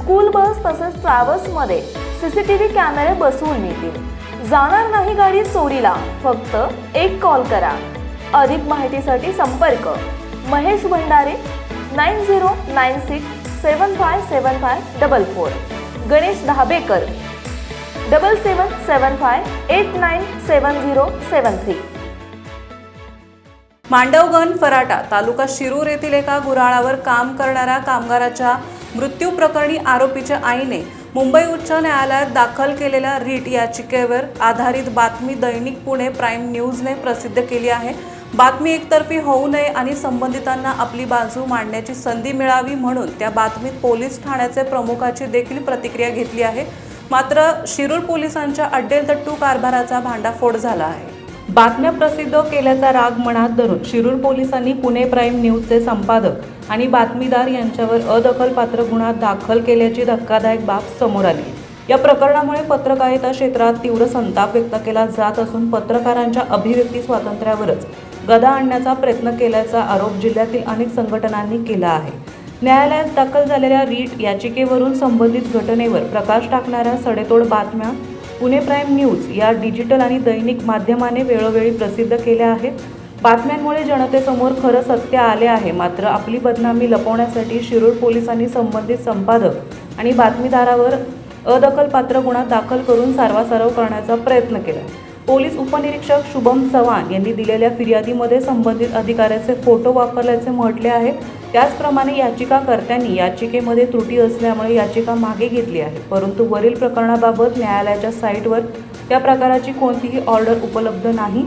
School bus तसेच ट्रॅव्हल्समध्ये CCTV कॅमेरे बसवून मिळतील जाणार नाही गाडी चोरीला फक्त एक कॉल करा. अधिक माहितीसाठी संपर्क. Mahesh Bhandare nine zero nine six seven five seven five double four. Ganesh Dhabekar double seven seven five eight nine seven zero seven three. Mandavgan Farata taluka Shirur येथील एका गुराळावर काम करणाऱ्या कामगाराच्या मृत्यू प्रकरणी आरोपीच्या आईने मुंबई उच्च न्यायालयात दाखल केलेल्या रीट याचिकेवर आधारित बातमी दैनिक पुणे प्राईम न्यूजने प्रसिद्ध केली आहे. बातमी एकतर्फी होऊ नये आणि संबंधितांना आपली बाजू मांडण्याची संधी मिळावी म्हणून त्या बातमीत पोलीस ठाण्याचे प्रमुखाची देखील प्रतिक्रिया घेतली आहे. मात्र शिरूर पोलिसांच्या अड्डेलतट्टू कारभाराचा भांडाफोड झाला आहे. बातम्या प्रसिद्ध केल्याचा राग मनात धरून शिरूर पोलिसांनी पुणे प्राईम न्यूजचे संपादक आणि बातमीदार यांच्यावर अदखलपात्र गुन्हा दाखल केल्याची धक्कादायक बाब समोर आली. या प्रकरणामुळे पत्रकारिता क्षेत्रात तीव्र संताप व्यक्त केला जात असून पत्रकारांच्या अभिव्यक्ती स्वातंत्र्यावरच गदा आणण्याचा प्रयत्न केल्याचा आरोप जिल्ह्यातील अनेक संघटनांनी केला आहे. न्यायालयात दाखल झालेल्या रीट याचिकेवरून संबंधित घटनेवर प्रकाश टाकणाऱ्या सडेतोड बातम्या पुणे प्राईम न्यूज या डिजिटल आणि दैनिक माध्यमाने वेळोवेळी प्रसिद्ध केल्या आहेत. बातम्यांमुळे जनतेसमोर खरं सत्य आले आहे. मात्र आपली बदनामी लपवण्यासाठी शिरूर पोलिसांनी संबंधित संपादक आणि बातमीदारावर अदखलपात्र गुन्हा दाखल करून सारवासारव करण्याचा प्रयत्न केला. पोलीस उपनिरीक्षक शुभम चव्हाण यांनी दिलेल्या फिर्यादीमध्ये संबंधित अधिकाऱ्याचे फोटो वापरल्याचे म्हटले आहे. त्याचप्रमाणे याचिकाकर्त्यांनी याचिकेमध्ये त्रुटी असल्यामुळे याचिका मागे घेतली आहे. परंतु वरील प्रकरणाबाबत न्यायालयाच्या साईटवर त्या प्रकाराची कोणतीही ऑर्डर उपलब्ध नाही.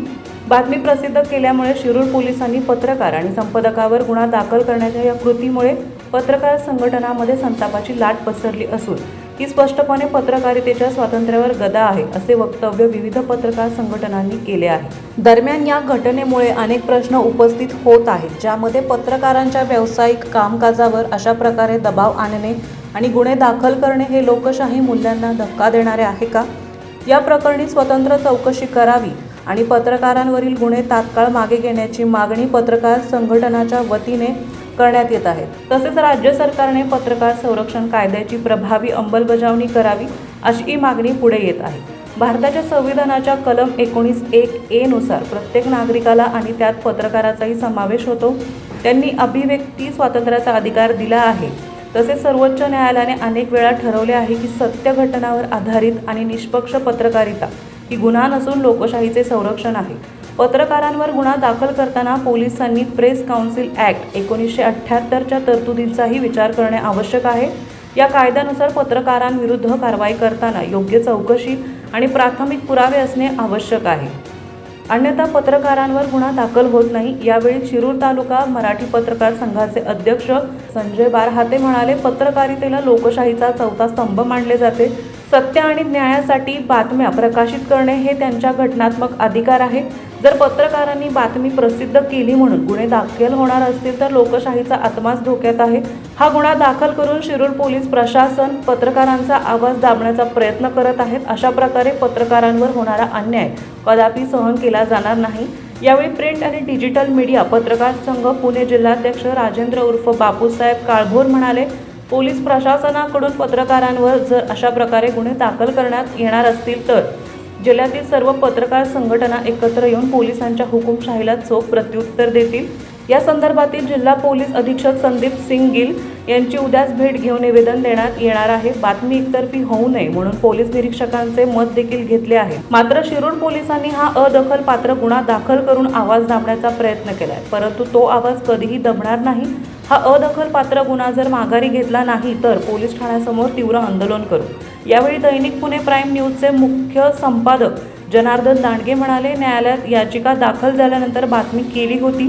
बातमी प्रसिद्ध केल्यामुळे शिरूर पोलिसांनी पत्रकार आणि संपादकावर गुन्हा दाखल करण्याच्या या कृतीमुळे पत्रकार संघटनामध्ये संतापाची लाट पसरली असून ही स्पष्टपणे पत्रकारितेच्या स्वातंत्र्यावर गदा आहे असे वक्तव्य विविध पत्रकार संघटनांनी केले आहे. दरम्यान या घटनेमुळे अनेक प्रश्न उपस्थित होत आहेत ज्यामध्ये पत्रकारांच्या व्यावसायिक कामकाजावर अशा प्रकारे दबाव आणणे आणि गुन्हे दाखल करणे हे लोकशाही मूल्यांना धक्का देणारे आहे का? या प्रकरणी स्वतंत्र चौकशी करावी आणि पत्रकारांवरील गुन्हे तात्काळ मागे घेण्याची मागणी पत्रकार संघटनाच्या वतीने करण्यात येत आहेत. तसेच राज्य सरकारने पत्रकार संरक्षण कायद्याची प्रभावी अंमलबजावणी करावी अशी मागणी पुढे येत आहे. भारताच्या संविधानाच्या कलम एकोणीस एक ए नुसार प्रत्येक नागरिकाला आणि त्यात पत्रकाराचाही समावेश होतो. त्यांनी अभिव्यक्ती स्वातंत्र्याचा अधिकार दिला आहे. तसेच सर्वोच्च न्यायालयाने अनेक वेळा ठरवले आहे की सत्य घटनावर आधारित आणि निष्पक्ष पत्रकारिता ही गुन्हा नसून लोकशाहीचे संरक्षण आहे. पत्रकारांवर गुन्हा दाखल करताना पोलिसांनी प्रेस काउन्सिल ॲक्ट एकोणीसशे अठ्ठ्याहत्तरच्या तरतुदींचाही विचार करणे आवश्यक आहे. या कायद्यानुसार पत्रकारांविरुद्ध कारवाई करताना योग्य चौकशी आणि प्राथमिक पुरावे असणे आवश्यक आहे. अन्यथा पत्रकारांवर गुन्हा दाखल होत नाही. यावेळी शिरूर तालुका मराठी पत्रकार संघाचे अध्यक्ष संजय बारहाते म्हणाले पत्रकारितेला लोकशाहीचा चौथा स्तंभ मानले जाते. सत्य आणि न्यायासाठी बातम्या प्रकाशित करणे हे त्यांच्या घटनात्मक अधिकार आहे जर पत्रकारांनी बातमी प्रसिद्ध केली म्हणून गुन्हे दाखल होणार असतील तर लोकशाहीचा आत्माच धोक्यात आहे. हा गुन्हा दाखल करून शिरूर पोलीस प्रशासन पत्रकारांचा आवाज दाबण्याचा प्रयत्न करत आहेत. अशा प्रकारे पत्रकारांवर होणारा अन्याय कदापि सहन केला जाणार नाही. यावेळी प्रिंट आणि डिजिटल मीडिया पत्रकार संघ पुणे जिल्हाध्यक्ष राजेंद्र उर्फ बापूसाहेब काळभोर म्हणाले पोलीस प्रशासनाकडून पत्रकारांवर जर अशा प्रकारे गुन्हे दाखल करण्यात येणार असतील तर जिल्ह्यातील सर्व पत्रकार संघटना एकत्र येऊन पोलिसांच्या हुकुमशाहीला चोख प्रत्युत्तर देतील. या संदर्भातील जिल्हा पोलीस अधीक्षक संदीप सिंग गिल यांची उद्याच भेट घेऊन निवेदन देण्यात येणार आहे. बातमी एकतर्फी होऊ नये म्हणून पोलीस निरीक्षकांचे मत देखील घेतले आहे. मात्र शिरूर पोलिसांनी हा अदखल पात्र गुन्हा दाखल करून आवाज दाबण्याचा प्रयत्न केलाय. परंतु तो आवाज कधीही दबणार नाही. हा अदखलपात्र गुन्हा जर माघारी घेतला नाही तर पोलीस ठाण्यासमोर तीव्र आंदोलन करू. यावेळी दैनिक पुणे प्राईम न्यूजचे मुख्य संपादक जनार्दन दांडगे म्हणाले न्यायालयात याचिका दाखल झाल्यानंतर बातमी केली होती.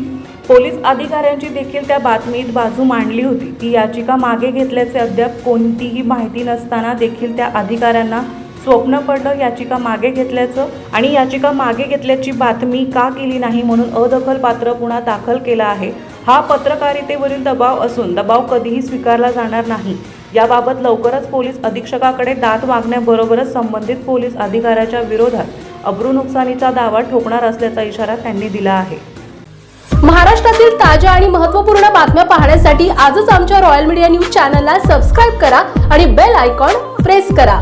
पोलीस अधिकाऱ्यांची देखील त्या बातमीत बाजू मांडली होती. ती याचिका मागे घेतल्याचे अद्याप कोणतीही माहिती नसताना देखील त्या अधिकाऱ्यांना स्वप्न पडलं याचिका मागे घेतल्याचं आणि याचिका मागे घेतल्याची बातमी का केली नाही म्हणून अदखलपात्र पुन्हा दाखल केला आहे. हा पत्रकारितेवरील दबाव असून दबाव कधीही स्वीकारला जाणार नाही. याबाबत लवकरच पोलीस अधीक्षकाकडे दात मागण्याबरोबरच संबंधित पोलीस अधिकाऱ्याच्या विरोधात अब्रू नुकसानीचा दावा ठोकणार असल्याचा इशारा त्यांनी दिला आहे. महाराष्ट्रातील ताज्या आणि महत्त्वपूर्ण बातम्या पाहण्यासाठी आजच आमच्या रॉयल मीडिया न्यूज चॅनलला सबस्क्राईब करा आणि बेल आयकॉन प्रेस करा.